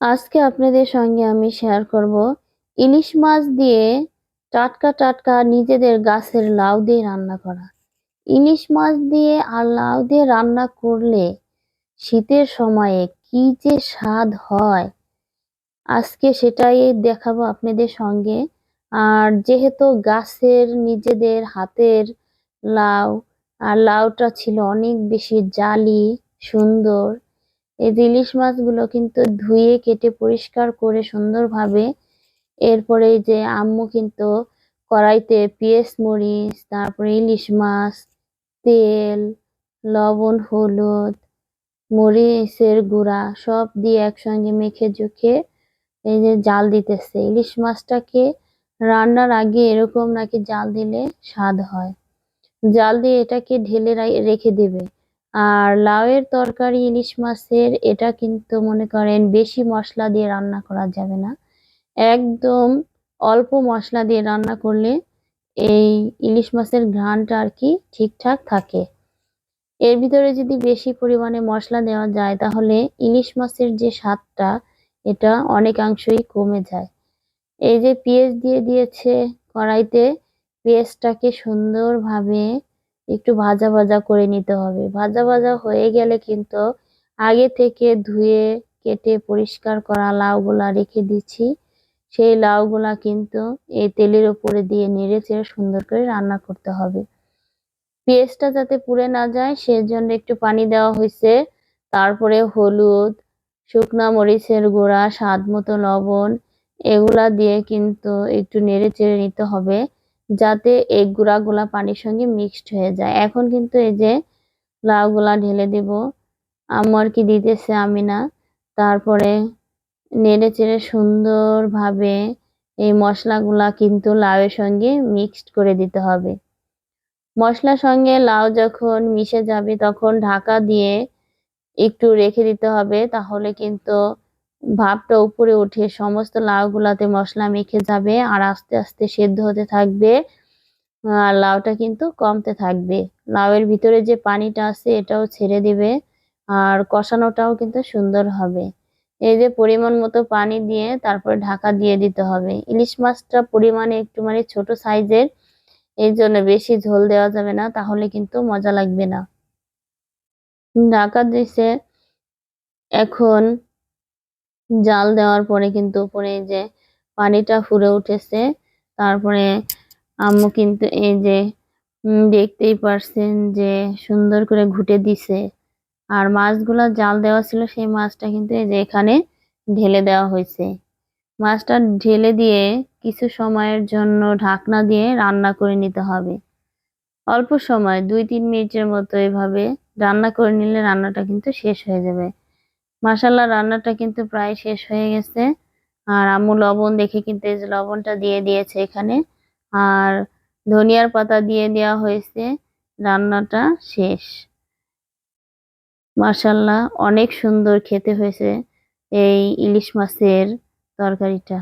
আজকে আপনাদের সঙ্গে আমি শেয়ার করব ইলিশ মাছ দিয়ে টাটকা টাটকা নিজেদের গাছের লাউ দিয়ে রান্না করা। ইলিশ মাছ দিয়ে আর লাউ দিয়ে রান্না করলে শীতের সময়ে কি যে স্বাদ হয়, আজকে সেটাই দেখাবো আপনাদের সঙ্গে। আর যেহেতু গাছের নিজেদের হাতের লাউ, আর লাউটা ছিল অনেক বেশি জালি, সুন্দর এই ইলিশ মাছগুলো কিন্তু ধুয়ে, কেটে, পরিষ্কার করে সুন্দরভাবে এরপরে যে আম্মু কিন্তু কড়াইতে পেঁয়াজ, মরিচ, তারপরে ইলিশ মাছ, তেল, লবণ, হলুদ, মরিচের গুঁড়া সব দিয়ে একসঙ্গে মেখে জুখে এই যে জাল দিতেছে। ইলিশ মাছটাকে রান্নার আগে এরকম নাকি জাল দিলে স্বাদ হয়। জাল দিয়ে এটাকে ঢেলে রেখে দেবে। আর লাউয়ের তরকারি, ইলিশ মাছের, এটা কিন্তু মনে করেন বেশি মশলা দিয়ে রান্না করা যাবে না। একদম অল্প মশলা দিয়ে রান্না করলে এই ইলিশ মাছের ঘ্রাণটা আর কি ঠিকঠাক থাকে। এর ভিতরে যদি বেশি পরিমাণে মশলা দেওয়া যায়, তাহলে ইলিশ মাছের যে স্বাদটা, এটা অনেকাংশই কমে যায়। এই যে পেঁয়াজ দিয়ে দিয়েছে কড়াইতে, পেঁয়াজটাকে সুন্দরভাবে একটু ভাজা ভাজা করে নিতে হবে। ভাজা ভাজা হয়ে গেলে কিন্তু আগে থেকে ধুয়ে, কেটে পরিষ্কার করা লাউগুলা রেখে দিচ্ছি। সেই লাউগুলা কিন্তু এই তেলের উপরে দিয়ে নেড়ে চেড়ে সুন্দর করে রান্না করতে হবে। পেঁয়াজটা যাতে পুড়ে না যায়, সেজন্য একটু পানি দেওয়া হয়েছে। তারপরে হলুদ, শুকনা মরিচের গুঁড়া, স্বাদ মতো লবণ, এগুলা দিয়ে কিন্তু একটু নেড়ে চেড়ে নিতে হবে। যাতে এই গুঁড়াগুলা পানির সঙ্গে মিক্সড হয়ে যায়। এখন কিন্তু এই যে লাউগুলা ঢেলে দেব। আমার কি দিতেছে আমি না। তারপরে নেড়ে চেড়ে সুন্দরভাবে এই মশলাগুলা কিন্তু লাউয়ের সঙ্গে মিক্সড করে দিতে হবে। মশলার সঙ্গে লাউ যখন মিশে যাবে তখন ঢাকা দিয়ে একটু রেখে দিতে হবে। তাহলে কিন্তু ভাবটা উপরে উঠে সমস্ত লাউগুলাতে মশলা মেখে যাবে আর আস্তে আস্তে সেদ্ধ হতে থাকবে। আর লাউটা কিন্তু কমতে থাকবে। লাউয়ের ভিতরে যে পানিটা আছে এটাও ছেড়ে দিবে আর কষানোটাও কিন্তু সুন্দর হবে। এই যে পরিমাণ মতো পানি দিয়ে তারপর ঢাকা দিয়ে দিতে হবে। ইলিশ মাছটা পরিমাণে একটু মানে ছোট সাইজের, এই জন্য বেশি ঝোল দেওয়া যাবে না, তাহলে কিন্তু মজা লাগবে না। ঢাকা দিছে এখন জাল দেওয়ার পরে কিন্তু উপরে যে পানিটা ফুরে উঠেছে। তারপরে আম্মু কিন্তু এই যে দেখতেই পারছেন যে সুন্দর করে ঘুটে দিছে। আর মাছগুলা জাল দেওয়া ছিল, সেই মাছটা কিন্তু এই যে এখানে ঢেলে দেওয়া হয়েছে। মাছটা ঢেলে দিয়ে কিছু সময়ের জন্য ঢাকনা দিয়ে রান্না করে নিতে হবে। অল্প সময় দুই তিন মিনিটের মতো এভাবে রান্না করে নিলে রান্নাটা কিন্তু শেষ হয়ে যাবে। মাসাল্লাহ রান্নাটা কিন্তু প্রায় শেষ হয়ে গেছে। আর আম্মু লবণ দেখে কিন্তু এই যে লবণটা দিয়ে দিয়েছে এখানে। আর ধনিয়ার পাতা দিয়ে দেওয়া হয়েছে, রান্নাটা শেষ। মাসাল্লাহ অনেক সুন্দর খেতে হয়েছে এই ইলিশ মাছের তরকারিটা।